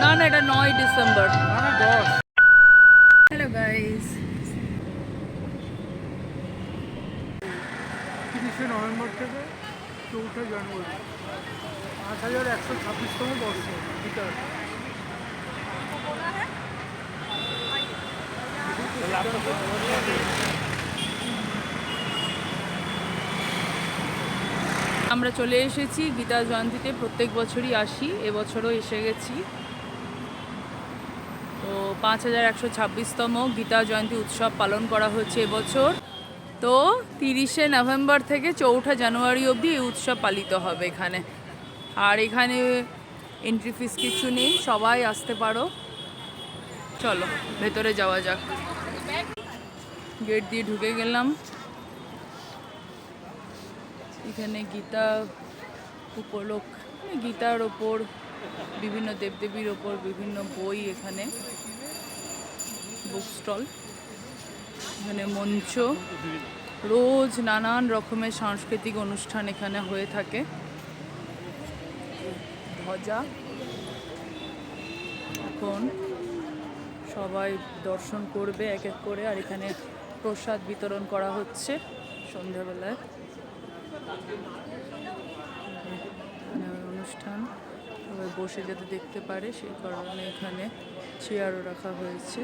না না এটা নয় ডিসেম্বর। হ্যালো গাইস তিরিশে নভেম্বর থেকে চৌঠা জানুয়ারি। পাঁচ হাজার একশো ছাব্বিশতম বর্ষ গীতার আমরা চলে এসেছি গীতা জয়ন্তীতে, প্রত্যেক বছরই আসি, এবছরও এসে গেছি। তো পাঁচ হাজার একশো ছাব্বিশতম গীতা জয়ন্তী উৎসব পালন করা হচ্ছে এবছর। তো তিরিশে নভেম্বর থেকে চৌঠা জানুয়ারি অবধি এই উৎসব পালিত হবে এখানে। আর এখানে এন্ট্রি ফিস কিছু নেই, সবাই আসতে পারো। চলো, ভেতরে যাওয়া যাক। গেট দিয়ে ঢুকে গেলাম। এখানে গীতা উপলক্ষ মানে গীতার ওপর, বিভিন্ন দেবদেবীর ওপর বিভিন্ন বই এখানে বুক স্টল এখানে মঞ্চ, রোজ নানান রকমের সাংস্কৃতিক অনুষ্ঠান এখানে হয়ে থাকে। ধ্বজা, এখন সবাই দর্শন করবে এক এক করে, আর এখানে প্রসাদ বিতরণ করা হচ্ছে সন্ধ্যাবেলায়। অনুষ্ঠান বসে যাতে দেখতে পারে সেই কারণে এখানে চেয়ারও রাখা হয়েছে।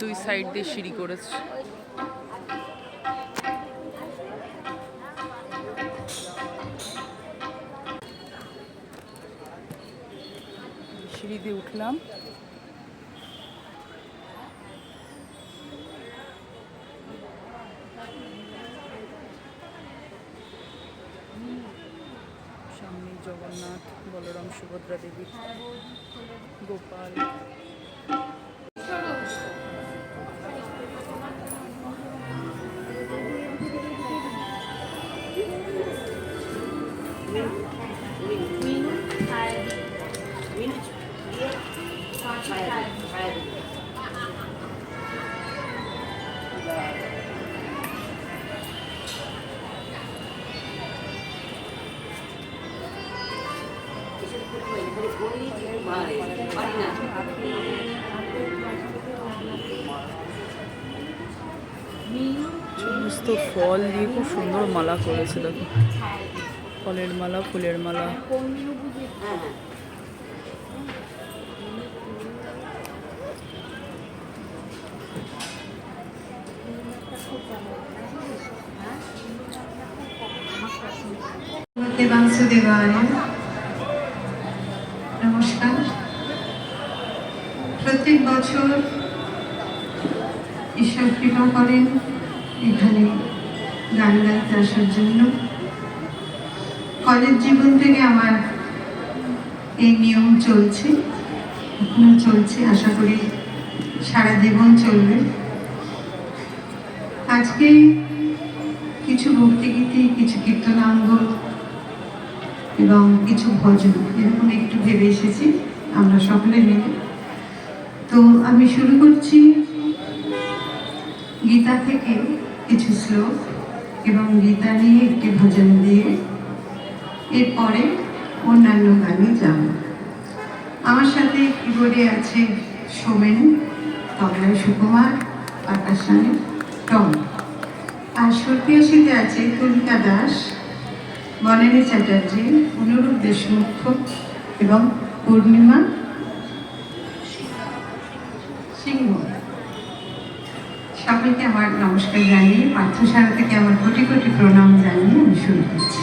দুই সাইড দিয়ে সিঁড়ি করেছে। সিঁড়ি দিয়ে উঠলাম। সামনে জগন্নাথ বলরাম সুভদ্রা দেবী গোপাল। সমস্ত ফল দিয়ে খুব সুন্দর মালা করেছে দেখো। ফলের মালা ফুলের মালা। দেবাংশুদেবায় নমস্কার। প্রত্যেক বছর ঈশ্বর কৃপা করেন এখানে গান গাইতে আসার জন্য। কলেজ জীবন থেকে আমার এই নিয়ম চলছে, এখনও চলছে, আশা করি সারা জীবন চলবে। আজকে কিছু ভক্তিগীতি কিছু কীর্তনাঙ্গ এবং কিছু ভজন, এরকম একটু ভেবে এসেছি, আমরা সকলে মিলে। তো আমি শুরু করছি গীতা থেকে কিছু শ্লোক এবং গীতা নিয়ে একটি ভজন দিয়ে, এরপরে অন্যান্য গানে যাব। আমার সাথে কিবোর্ডে আছে সোমেন, তবলায় সুকুমার, আকাশানে, টম। আর সত্যিয়াসীতে আছে তুলিকা দাস বনানী চ্যাটার্জি অনুরূপ দেশমুখ এবং পূর্ণিমা সিংহ। সবাইকে আমার নমস্কার জানিয়ে পার্থসারা থেকে আমার কোটি কোটি প্রণাম জানিয়ে আমি শুরু করছি।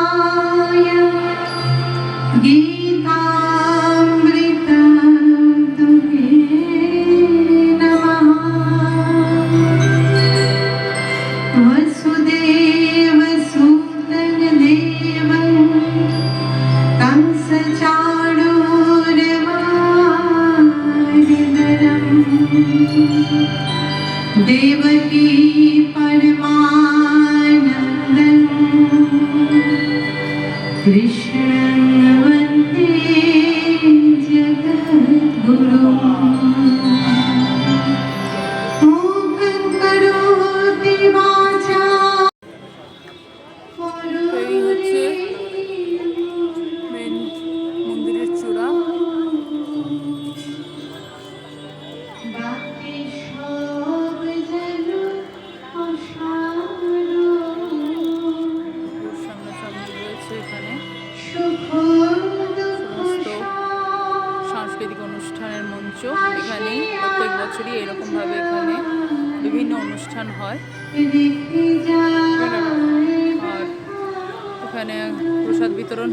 कृष्णाय गीतामृतदुहे नमः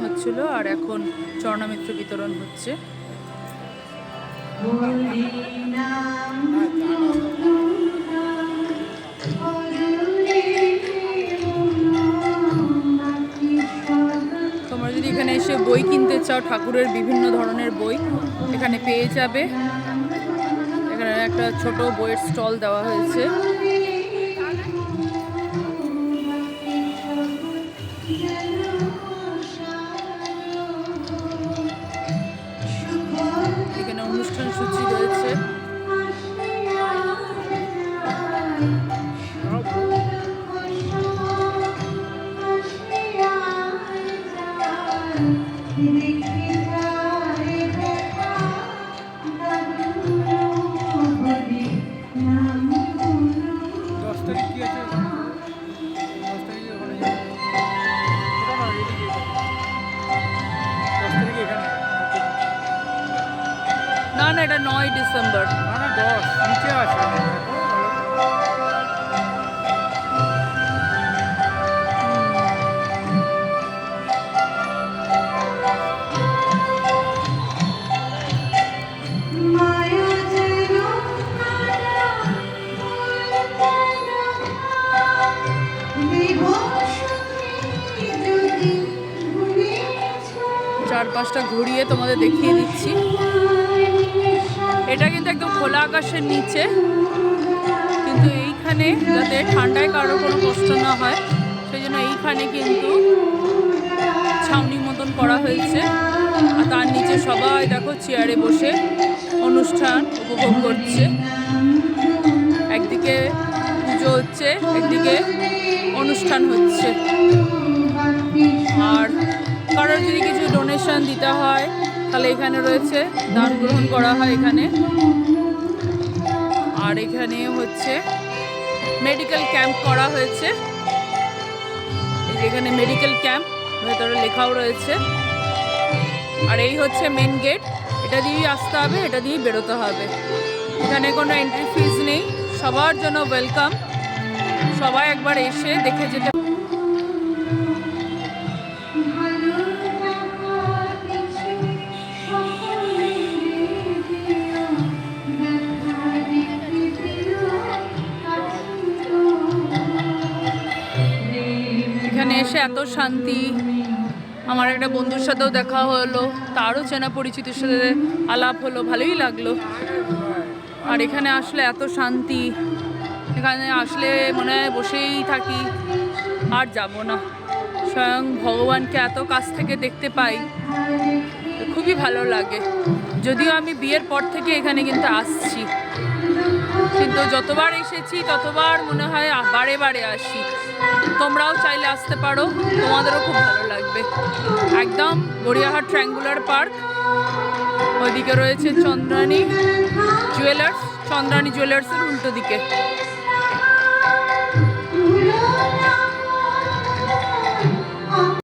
হচ্ছিল আর এখন চরণামিত্র বিতরণ হচ্ছে। তোমরা যদি এখানে এসে বই কিনতে চাও, ঠাকুরের বিভিন্ন ধরনের বই এখানে পেয়ে যাবে। এখানে একটা ছোট বইয়ের স্টল দেওয়া হয়েছে। না না এটা নয় ডিসেম্বর। না না দশ। নিচে আছে। ঘুরিয়ে তোমাদের দেখিয়ে দিচ্ছি। এটা কিন্তু একদম খোলা আকাশের নিচে। কিন্তু এইখানে যাতে ঠান্ডায় কারও কোনো কষ্ট না হয় সেই জন্য এইখানে কিন্তু ছাউনি মতন করা হয়েছে। আর তার নিচে সবাই দেখো চেয়ারে বসে অনুষ্ঠান উপভোগ করছে। একদিকে পুজো হচ্ছে, একদিকে অনুষ্ঠান হচ্ছে। আর কারোর যদি কিছু ডোনেশন দিতে হয়, তাহলে এখানে রয়েছে, দান গ্রহণ করা হয় এখানে। আর এখানে হচ্ছে মেডিকেল ক্যাম্প করা হয়েছে। এখানে মেডিকেল ক্যাম্প ভেতরে লেখাও রয়েছে। আর এই হচ্ছে মেন গেট এটা দিয়েই আসতে হবে, এটা দিয়েই বেরোতে হবে। এখানে কোনো এন্ট্রি ফিজ নেই, সবার জন্য ওয়েলকাম সবাই একবার এসে দেখে যেতে এসে এত শান্তি। আমার একটা বন্ধুর সাথেও দেখা হলো, তারও চেনা পরিচিতির সাথে আলাপ হলো, ভালোই লাগল। আর এখানে আসলে এত শান্তি, এখানে আসলে মনে হয় বসেই থাকি, আর যাব না। স্বয়ং ভগবানকে এত কাছ থেকে দেখতে পাই, খুবই ভালো লাগে। যদিও আমি বিয়ের পর থেকে এখানে কিন্তু আসছি। কিন্তু যতবার এসেছি, ততবার মনে হয় বারে বারে আসি। তোমরাও চাইলে আসতে পারো, তোমাদেরও খুব ভালো লাগবে। একদম গড়িয়াহাট ট্র্যাঙ্গুলার পার্ক, ওইদিকে রয়েছে চন্দ্রানী জুয়েলার্স চন্দ্রানী জুয়েলার্সের উল্টো দিকে।